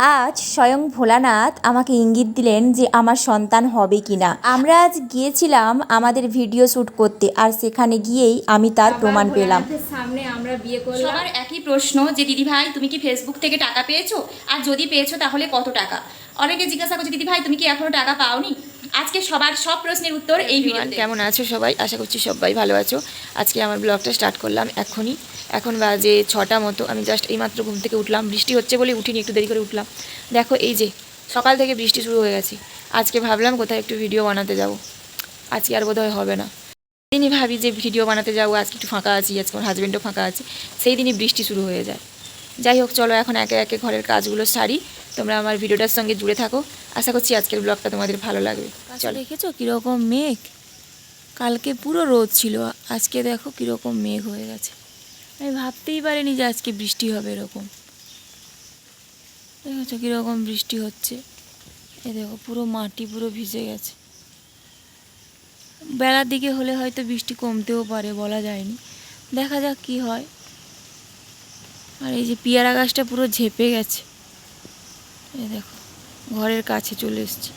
আজ স্বয়ং ভোলানাথ আমাকে ইঙ্গিত দিলেন যে আমার সন্তান হবে কিনা। আমরা আজ গিয়েছিলাম আমাদের ভিডিও শ্যুট করতে আর সেখানে গিয়েই আমি তার প্রমাণ পেলাম। সামনে আমরা বিয়ে করলাম। আমার একই প্রশ্ন যে দিদি ভাই তুমি কি ফেসবুক থেকে টাকা পেয়েছ? আর যদি পেয়েছ তাহলে কত টাকা? অনেকে জিজ্ঞাসা করছে দিদি ভাই তুমি কি এখনও টাকা পাওনি? আজকে সবার সব প্রশ্নের উত্তর এই ভিডিও কেমন আছো সবাই? আশা করছি সবাই ভালো আছো। আজকে আমার ব্লগটা স্টার্ট করলাম এখনই। এখন বাজে ছটা মতো। আমি জাস্ট এইমাত্র ঘুম থেকে উঠলাম। বৃষ্টি হচ্ছে বলে উঠিনি একটু দেরি করে উঠলাম। দেখো এই যে সকাল থেকে বৃষ্টি শুরু হয়ে গেছে। আজকে ভাবলাম কোথায় একটু ভিডিও বানাতে যাব। আজকে আর বোধহয় হবে না। দিনই ভাবি যে ভিডিও বানাতে যাব। আজকে একটু ফাঁকা আছি আজকে আমার হাজব্যান্ডও ফাঁকা আছে। সেই দিনই বৃষ্টি শুরু হয়ে যায়। যাই হোক চলো এখন একে একে ঘরের কাজগুলো সারি। তোমরা আমার ভিডিওটার সঙ্গে জুড়ে থাকো। আশা করছি আজকের ব্লগটা তোমাদের ভালো লাগবে। চলো। দেখেছ কীরকম মেঘ? কালকে পুরো রোদ ছিল। আজকে দেখো কীরকম মেঘ হয়ে গেছে। আমি ভাবতেই পারিনি যে আজকে বৃষ্টি হবে এরকম। দেখেছ কীরকম বৃষ্টি হচ্ছে? এ দেখো পুরো মাটি পুরো ভিজে গেছে। বেলার দিকে হলে হয়তো বৃষ্টি কমতেও পারে বলা যায়নি। দেখা যাক কি হয়। আর এই যে পিয়ারা গাছটা পুরো ঝেপে গেছে। এই দেখো, ঘরের কাছে চলে এসছে।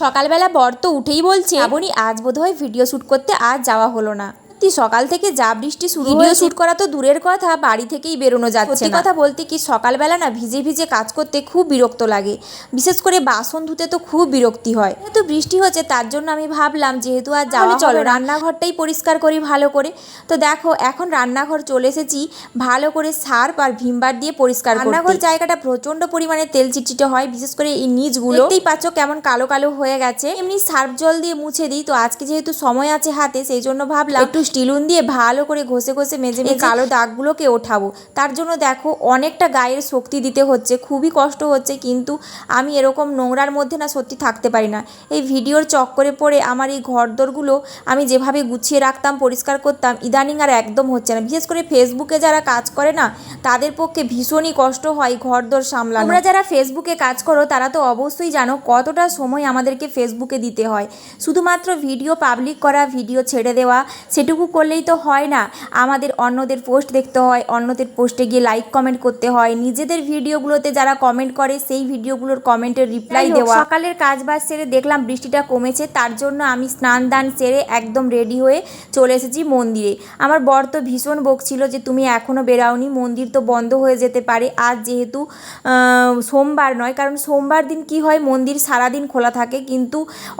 সকালবেলা বর তো উঠেই বলছে, আবনি, আজ বোধহয় ভিডিও শ্যুট করতে আর যাওয়া হলো না। সত্যি সকাল থেকে যা বৃষ্টি শুরু ভিডিও শ্যুট করা তো দূরের কথা বাড়ি থেকেই বেরোনো যাচ্ছে না। কথা বলতে কি সকালবেলা না ভিজে ভিজে কাজ করতে খুব বিরক্ত লাগে। বিশেষ করে বাসন ধুতে তো খুব বিরক্তি হয়। যেহেতু বৃষ্টি হচ্ছে তার জন্য আমি ভাবলাম যেহেতু আর যাওয়া চলো রান্নাঘরটাই পরিষ্কার করি ভালো করে। তো দেখো এখন রান্নাঘর চলে এসেছি ভালো করে সার্ফ আর ভিমবার দিয়ে পরিষ্কার রান্নাঘর জায়গাটা প্রচণ্ড পরিমাণে তেল চিটচিটে হয় বিশেষ করে এই নিচগুলো। দেখতেই পাচ্ছ কেমন কালো কালো হয়ে গেছে। এমনি সার্ফ জল দিয়ে মুছে দিই তো আজকে যেহেতু সময় আছে হাতে সেই জন্য ভাবলাম একটু স্টিলুন দিয়ে ভালো করে ঘষে ঘষে মেজে মেজে কালো দাগগুলোকে ওঠাবো। তার জন্য দেখো অনেকটা গায়ের শক্তি দিতে হচ্ছে খুবই কষ্ট হচ্ছে কিন্তু আমি এরকম নোংরার মধ্যে না সত্যি থাকতে পারি না। এই ভিডিওর চক্করে পড়ে আমার এই ঘরদোরগুলো আমি যেভাবে গুছিয়ে রাখতাম পরিষ্কার করতাম ইদানিং আর একদম হচ্ছে না। বিশেষ করে ফেসবুকে যারা কাজ করে না তাদের পক্ষে ভীষণই কষ্ট হয় ঘরদোর সামলানো। তোমরা যারা ফেসবুকে কাজ করো তারা তো অবশ্যই জানো কতটা সময় আমাদেরকে ফেসবুকে দিতে হয়। শুধুমাত্র ভিডিও পাবলিক করা ভিডিও ছেড়ে দেওয়া সেটুকু করলেই তো হয় না। আমাদের অন্যদের পোস্ট দেখতে হয় অন্যদের পোস্টে গিয়ে লাইক কমেন্ট করতে হয়। নিজেদের ভিডিওগুলোতে যারা কমেন্ট করে সেই ভিডিওগুলোর কমেন্টের রিপ্লাই দেওয়া। সকালের কাজ বাজ সেরে দেখলাম বৃষ্টিটা কমেছে তার জন্য আমি স্নান দান সেরে একদম রেডি হয়ে চলে এসেছি মন্দিরে। আমার বর তো ভীষণ বকছিল যে তুমি এখনও বেরাওনি মন্দির তো বন্ধ হয়ে যেতে পারে। আজ যেহেতু সোমবার নয় কারণ সোমবার দিন কি হয় মন্দির সারাদিন খোলা থাকে কিন্তু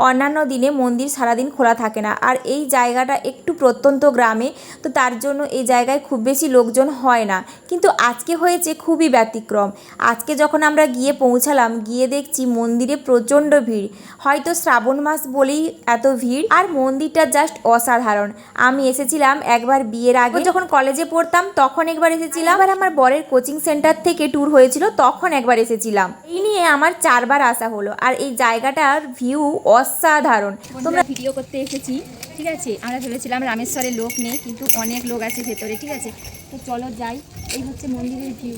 অন্যান্য দিনে মন্দির সারাদিন খোলা থাকে না। আর এই জায়গাটা একটু প্রত্যন্ত গ্রামে তো তার জন্য এই জায়গায় খুব বেশি লোকজন হয় না। কিন্তু আজকে হয়েছে খুবই ব্যতিক্রম। আজকে যখন আমরা গিয়ে পৌঁছালাম গিয়ে দেখছি মন্দিরে প্রচণ্ড ভিড়। হয়তো শ্রাবণ মাস বলেই এত ভিড়। আর মন্দিরটা জাস্ট অসাধারণ। আমি এসেছিলাম একবার বিয়ের আগে। যখন কলেজে পড়তাম তখন একবার এসেছিলাম। আবার আমার বরের কোচিং সেন্টার থেকে ট্যুর হয়েছিল তখন একবার এসেছিলাম। এই নিয়ে আমার চারবার আসা হলো। আর এই জায়গাটার ভিউ অসাধারণ। তোমরা ভিডিও করতে এসেছি। ঠিক আছে? আমরা ভেবেছিলাম রামেশ্বরের লোক নেই, কিন্তু অনেক লোক আছে ভেতরে, ঠিক আছে? তো চলো যাই। এই হচ্ছে মন্দিরের ভিউ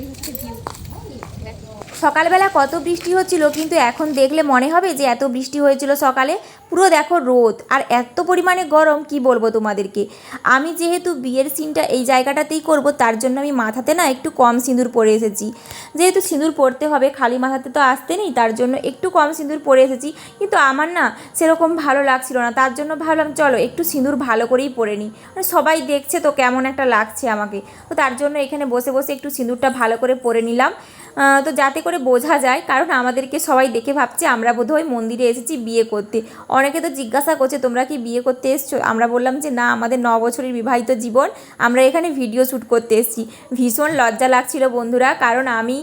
এই হচ্ছে ভিউ সকালবেলা কত বৃষ্টি হচ্ছিল, কিন্তু এখন দেখলে মনে হবে যে এত বৃষ্টি হয়েছিল সকালে। পুরো দেখো রোদ, আর এত পরিমাণে গরম, কি বলব তোমাদেরকে? আমি যেহেতু বিয়ের সিনটা এই জায়গাটাতেই করব, তার জন্য আমি মাথাতে না একটু কম সিঁদুর পরে এসেছি। যেহেতু সিঁদুর পরতে হবে, খালি মাথাতে তো আসতে নেই, তার জন্য একটু কম সিঁদুর পরে এসেছি। কিন্তু আমার না সেরকম ভালো লাগছিল না, তার জন্য ভাবলাম, চলো একটু সিঁদুর ভালো করেই পরে নিই। মানে সবাই দেখছে তো কেমন একটা লাগছে আমাকে। তো তার জন্য এখানে বসে বসে একটু সিঁদুরটা ভালো করে পরে নিলাম। তো যাতে করে বোঝা যায়, কারণ আমাদেরকে সবাই দেখে ভাবছে আমরা বোধহয় মন্দিরে এসেছি বিয়ে করতে। অনেকে তো জিজ্ঞাসা করছে, তোমরা কি বিয়ে করতে এসছো? আমরা বললাম যে, না, আমাদের ন বছরের বিবাহিত জীবন, আমরা এখানে ভিডিও শ্যুট করতে এসেছি। ভীষণ লজ্জা লাগছিল বন্ধুরা, কারণ আমি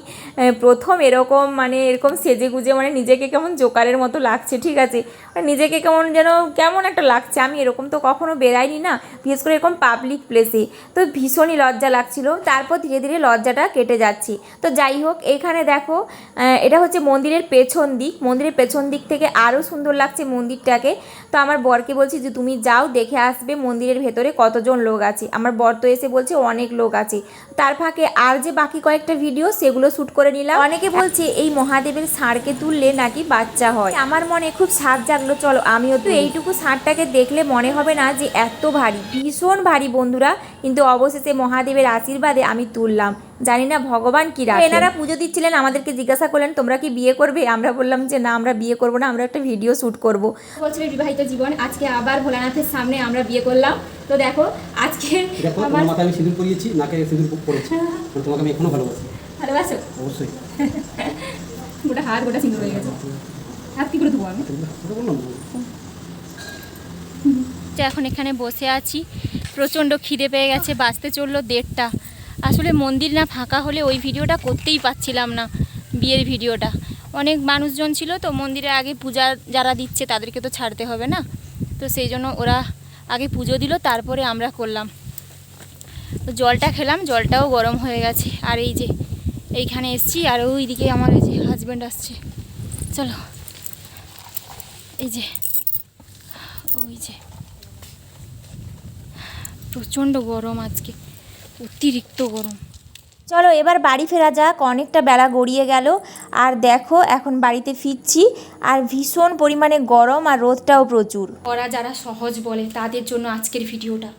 প্রথম এরকম মানে এরকম সেজে গুজে মানে নিজেকে কেমন জোকারের মতো লাগছে, ঠিক আছে? মানে নিজেকে কেমন যেন, কেমন একটা লাগছে। আমি এরকম তো কখনো বেরাইনি না, বিশেষ করে এরকম পাবলিক প্লেসে তো ভীষণই লজ্জা লাগছিল। তারপর ধীরে ধীরে লজ্জাটা কেটে যাচ্ছে। তো যাই হোক এখানে দেখো এটা হচ্ছে মন্দিরের পেছন দিক। মন্দিরের পেছন দিক থেকে আরও সুন্দর লাগছে মন্দিরটাকে। তো আমার বরকে বলছি যে, তুমি যাও, দেখে আসবে মন্দিরের ভেতরে কতজন লোক আছে। আমার বর তো এসে বলছে, অনেক লোক আছে। তার ফাঁকে আর যে বাকি কয়েকটা ভিডিও সেগুলো শ্যুট করে নিলাম। অনেকে বলছে, এই মহাদেবের ষাঁড়কে তুললে নাকি বাচ্চা হয়? আমার মনে খুব সাজ জাগলো, চলো, আমিও তো এইটুকু ষাঁড়টাকে দেখলে মনে হবে না যে, এত ভারী। ভীষণ ভারী, বন্ধুরা। কিন্তু অবশেষে মহাদেবের আশীর্বাদে আমি তুললাম। জানি না ভগবান কি রাখে এনারা পুজো দিচ্ছিলেন আমাদেরকে জিজ্ঞাসা করলেন তোমরা কি বিয়ে করবে? আমরা বললাম যে না আমরা বিয়ে করব না আমরা একটা ভিডিও শ্যুট করব। বছরের বিবাহিত জীবন আজকে আবার ভোলানাথের সামনে আমরা বিয়ে করলাম। তো দেখো আজকে আমার মাথায় আমি সিঁদুর পরিয়েছি নাকে সিঁদুর পড়েছি। মানে তোমাকে আমি এখনও ভালোবাসি। ভালোবাসো? অবশ্যই। গোটা হাত গোটা সিঁদুর হয়ে গেছে। হাত কি করে ধোবো আমি? এখন এখানে বসে আছি। প্রচণ্ড খিদে পেয়ে গেছে, বাঁচতে চলল দেড়টা। আসলে মন্দির না ফাঁকা হলে ওই ভিডিওটা করতেই পাচ্ছিলাম না, বিয়ের ভিডিওটা। অনেক মানুষজন ছিল তো, মন্দিরে আগে পূজা যারা দিচ্ছে তাদেরকে তো ছাড়তে হবে না। তো সেই জন্য ওরা আগে পুজো দিল, তারপরে আমরা করলাম। তো জলটা খেলাম, জলটাও গরম হয়ে গেছে। আর এই যে, এইখানে এসছি, আর ওইদিকে আমার এই যে হাজব্যান্ড আসছে। চলো, এই যে, ওই যে। প্রচণ্ড গরম আজকে অতিরিক্ত গরম। চলো এবার বাড়ি ফেরা যাক অনেকটা বেলা গড়িয়ে গেল। আর দেখো এখন বাড়িতে ফিরছি। আর ভীষণ পরিমাণে গরম আর রোদটাও প্রচুর। ওরা যারা সহজ বলে তাদের জন্য আজকের ভিডিওটা।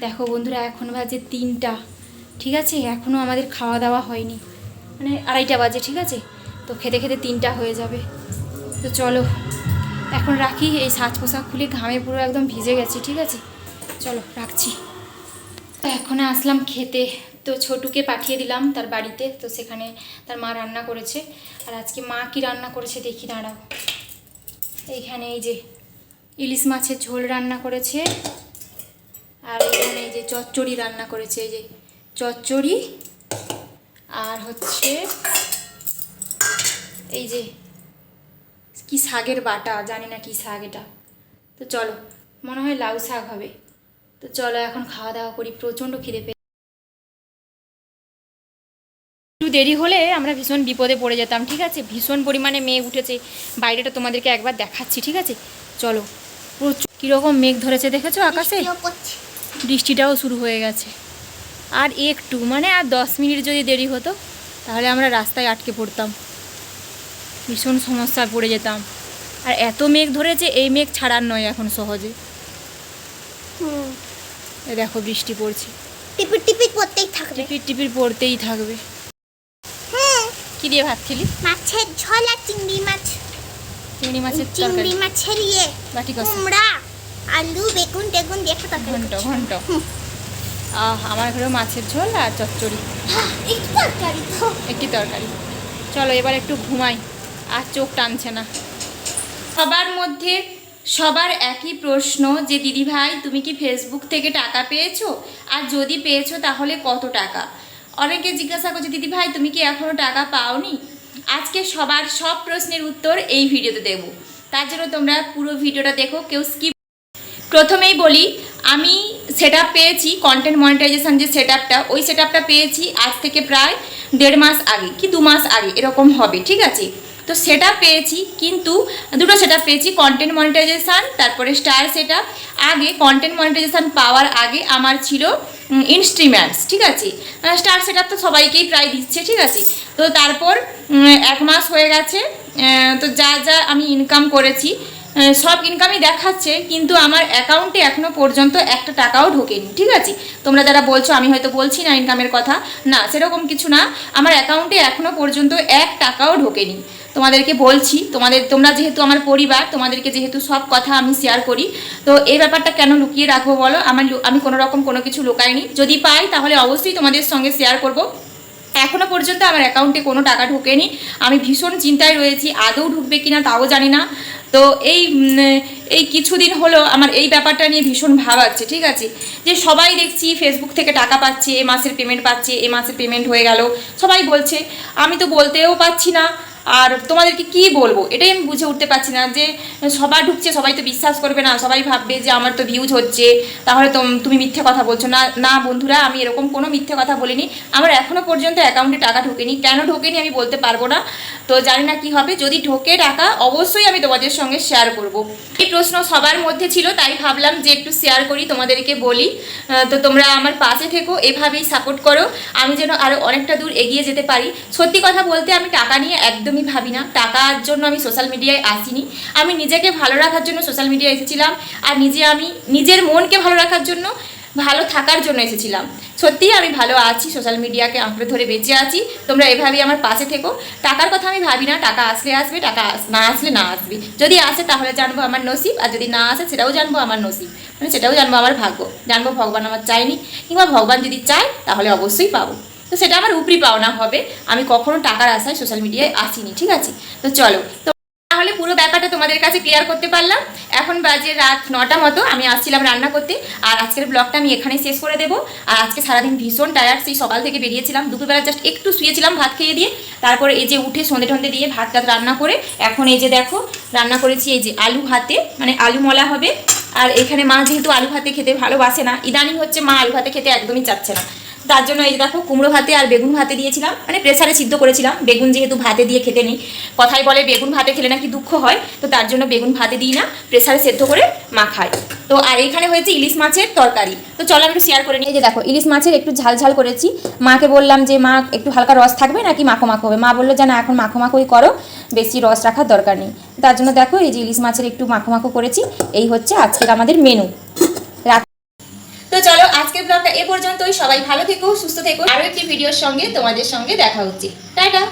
দেখো বন্ধুরা এখন বাজে তিনটা। ঠিক আছে? এখনও আমাদের খাওয়া দাওয়া হয়নি। মানে আড়াইটা বাজে ঠিক আছে? তো খেতে খেতে তিনটা হয়ে যাবে। তো চলো এখন রাখি। এই সাজ পোশাক খুলে ঘামে পুরো একদম ভিজে গেছি ঠিক আছে? চলো, রাখছি। এখন আসলাম খেতে। তো ছোটুকে পাঠিয়ে দিলাম তার বাড়িতে। তো সেখানে তার মা রান্না করেছে। আর আজকে মা কি রান্না করেছে দেখি, দাঁড়াও। এইখানে এই যে ইলিশ মাছের ঝোল রান্না করেছে। আর এখানে এই যে চচ্চড়ি রান্না করেছে। এই যে চচ্চড়ি আর হচ্ছে এই যে কি শাকের বাটা, জানি না কি শাক এটা। তো চলো, মনে হয় লাউ শাক হবে। তো চলো এখন খাওয়া দাওয়া করি প্রচণ্ড খিদে পেয়ে একটু দেরি হলে আমরা ভীষণ বিপদে পড়ে যেতাম ঠিক আছে? ভীষণ পরিমাণে মেঘ উঠেছে। বাইরেটা তোমাদেরকে একবার দেখাচ্ছি ঠিক আছে? চলো প্রচুর কীরকম মেঘ ধরেছে দেখেছ আকাশে? বৃষ্টিটাও শুরু হয়ে গেছে। আর একটু মানে আর দশ মিনিট যদি দেরি হতো তাহলে আমরা রাস্তায় আটকে পড়তাম। ভীষণ সমস্যায় পড়ে যেতাম। আর এত মেঘ ধরেছে এই মেঘ ছাড়ার নয় এখন সহজে। এ দেখো বৃষ্টি পড়ছে। টিপির টিপির পড়তেই থাকবে। টিপির টিপির পড়তেই থাকবে। হ্যাঁ। কি দিয়ে ভাত খেলি? মাছের ঝোল আর চিংড়ি মাছ। চিংড়ি মাছের তরকারি। চিংড়ি মাছের ইয়ে। বাটি কষা। কুমড়া আলু বেগুন টেগুন দিয়ে একটা তরকারি ঘন্ট। ঘন্ট। আহ আমার ঘরে মাছের ঝোল আর চচ্চড়ি। হ্যাঁ, একটু তরকারি তো। একটি তরকারি। চলো এবার একটু ঘুমাই। আর চোখ টানছে না। সবার মধ্যে সবার একই প্রশ্ন যে, দিদি ভাই, তুমি কি ফেসবুক থেকে টাকা পেয়েছ? আর যদি পেয়েছ, তাহলে কত টাকা? অনেকে জিজ্ঞাসা করছে, দিদি ভাই, তুমি কি এখনও টাকা পাওনি? আজকে সবার সব প্রশ্নের উত্তর এই ভিডিওতে দেবো। তার জন্য তোমরা পুরো ভিডিওটা দেখো, কেউ স্কিপ প্রথমেই বলি, আমি সেট পেয়েছি কন্টেন্ট মনিটাইজেশান যে সেট ওই সেট পেয়েছি আজ থেকে প্রায় দেড় মাস আগে, কি দু মাস আগে, এরকম হবে, ঠিক আছে? তো সেটা পেয়েছি, কিন্তু দুটো সেট পেয়েছি কন্টেন্ট মনিটাইজেশান তারপরে স্টার সেট আগে কন্টেন্ট মনিটাইজেশান পাওয়ার আগে আমার ছিল ইনস্ট্রিম্যান্টস ঠিক আছে? স্টার সেট তো সবাইকেই প্রায় দিচ্ছে, ঠিক আছে? তো তারপর এক মাস হয়ে গেছে তো যা যা আমি ইনকাম করেছি সব ইনকামই দেখাচ্ছে, কিন্তু আমার অ্যাকাউন্টে এখনও পর্যন্ত একটা টাকাও ঢোকেনি, ঠিক আছে? তোমরা যারা বলছো, আমি হয়তো বলছি না ইনকামের কথা। না, সেরকম কিছু না। আমার অ্যাকাউন্টে এখনও পর্যন্ত এক টাকাও ঢোকেনি। তোমাদেরকে বলছি, তোমাদের, তোমরা যেহেতু আমার পরিবার, তোমাদেরকে যেহেতু সব কথা আমি শেয়ার করি, তো এই ব্যাপারটা কেন লুকিয়ে রাখব বলো? আমার আমি কোনো রকম কোনো কিছু লুকাইনি। যদি পাই তাহলে অবশ্যই তোমাদের সঙ্গে শেয়ার করব। এখনও পর্যন্ত আমার অ্যাকাউন্টে কোনো টাকা ঢোকেনি। আমি ভীষণ চিন্তায় রয়েছি, আদৌ ঢুকবে কি না তাও জানি না। তো এই এই কিছুদিন হলো আমার এই ব্যাপারটা নিয়ে ভীষণ ভাবাচ্ছে, ঠিক আছে? যে সবাই দেখছি ফেসবুক থেকে টাকা পাচ্ছে, এ মাসের পেমেন্ট পাচ্ছে, এ মাসের পেমেন্ট হয়ে গেল। সবাই বলছে, আমি তো বলতেও পাচ্ছি না। আর তোমাদেরকে কি বলব? এটাই আমি বুঝে উঠতে পারছি না যে সবার ঢুকছে, সবাই তো বিশ্বাস করবে না, সবাই ভাববে যে আমার তো ভিউজ হচ্ছে। তাহলে তুমি মিথ্যে কথা বলছো। না না বন্ধুরা, আমি এরকম কোনো মিথ্যে কথা বলিনি। আমার এখনও পর্যন্ত অ্যাকাউন্টে টাকা ঢোকেনি। কেন ঢোকেনি আমি বলতে পারব না। তো জানি না কি হবে। যদি ঢোকে টাকা, অবশ্যই আমি তোমাদের সঙ্গে শেয়ার করব। এই প্রশ্ন সবার মধ্যে ছিল, তাই ভাবলাম যে একটু শেয়ার করি, তোমাদেরকে বলি। তো তোমরা আমার পাশে থেকো, এভাবেই সাপোর্ট করো। আমি যেন আরও অনেকটা দূর এগিয়ে যেতে পারি। সত্যি কথা বলতে আমি টাকা নিয়ে একদমই ভাবি না। টাকার জন্য আমি সোশ্যাল মিডিয়ায় আসিনি। আমি নিজেকে ভালো রাখার জন্য সোশ্যাল মিডিয়ায় এসেছিলাম আর নিজে আমি নিজের মনকে ভালো রাখার জন্য ভালো থাকার জন্য এসেছিলাম। সত্যিই আমি ভালো আছি সোশ্যাল মিডিয়াকে আঁকড়ে ধরে বেঁচে আছি। তোমরা এভাবেই আমার পাশে থেকো। টাকার কথা আমি ভাবি না, টাকা আসলে আসবে, টাকা না আসলে না আসবে। যদি আসে তাহলে জানব আমার নসিব আর যদি না আসে সেটাও জানব আমার নসিব। মানে সেটাও জানব আমার ভাগ্য। জানব ভগবান আমার চায়নি কিংবা ভগবান যদি চায় তাহলে অবশ্যই পাবো। তো সেটা আমার উপরি পাওনা হবে। আমি কখনো টাকার আশায় সোশ্যাল মিডিয়ায় আসিনি, ঠিক আছে? তো চলো, তো তাহলে পুরো ব্যাপারটা তোমাদের কাছে ক্লিয়ার করতে পারলাম। এখন বাজে রাত নটা মতো, আমি আসছিলাম রান্না করতে। আর আজকের ব্লগটা আমি এখানে শেষ করে দেবো। আর আজকে সারাদিন ভীষণ টায়ার্ড সেই সকাল থেকে বেরিয়েছিলাম। দুপুরবেলা জাস্ট একটু শুয়েছিলাম ভাত খেয়ে দিয়ে। তারপরে এই যে উঠে সন্ধে টন্ধে দিয়ে ভাত টাত রান্না করে, এখন এই যে দেখো, রান্না করেছি এই যে আলু ভাতে মানে আলু মলা হবে। আর এখানে মা যেহেতু আলু ভাতে খেতে ভালোবাসে না, ইদানিং হচ্ছে মা আলু ভাতে খেতে একদমই চাচ্ছে না। তার জন্য এই দেখো, কুমড়ো ভাতে আর বেগুন ভাতে দিয়েছিলাম। মানে প্রেসারে সিদ্ধ করেছিলাম। বেগুন যেহেতু ভাতে দিয়ে খেতে নেই। কথাই বলে বেগুন ভাতে খেলে নাকি দুঃখ হয়, তো তার জন্য বেগুন ভাতে দিই না। প্রেসারে সেদ্ধ করে মা খায়। তো আর এখানে হয়েছে ইলিশ মাছের তরকারি। তো চলো আমি একটু শেয়ার করে নিই। যে দেখো, ইলিশ মাছের একটু ঝাল ঝাল করেছি। মাকে বললাম যে, মা, একটু হালকা রস থাকবে নাকি মাখো মাখো হবে? মা বলল যে, না, এখন মাখো মাখোই করো। বেশি রস রাখার দরকার নেই। তার জন্য দেখো, এই যে ইলিশ মাছের একটু মাখো মাখো করেছি। এই হচ্ছে আজকের আমাদের মেনু আজকের ব্লগটা এ পর্যন্তই। সবাই ভালো থেকো, সুস্থ থেকো। আরও একটি ভিডিওর সঙ্গে তোমাদের সঙ্গে দেখা হচ্ছে। টাটা!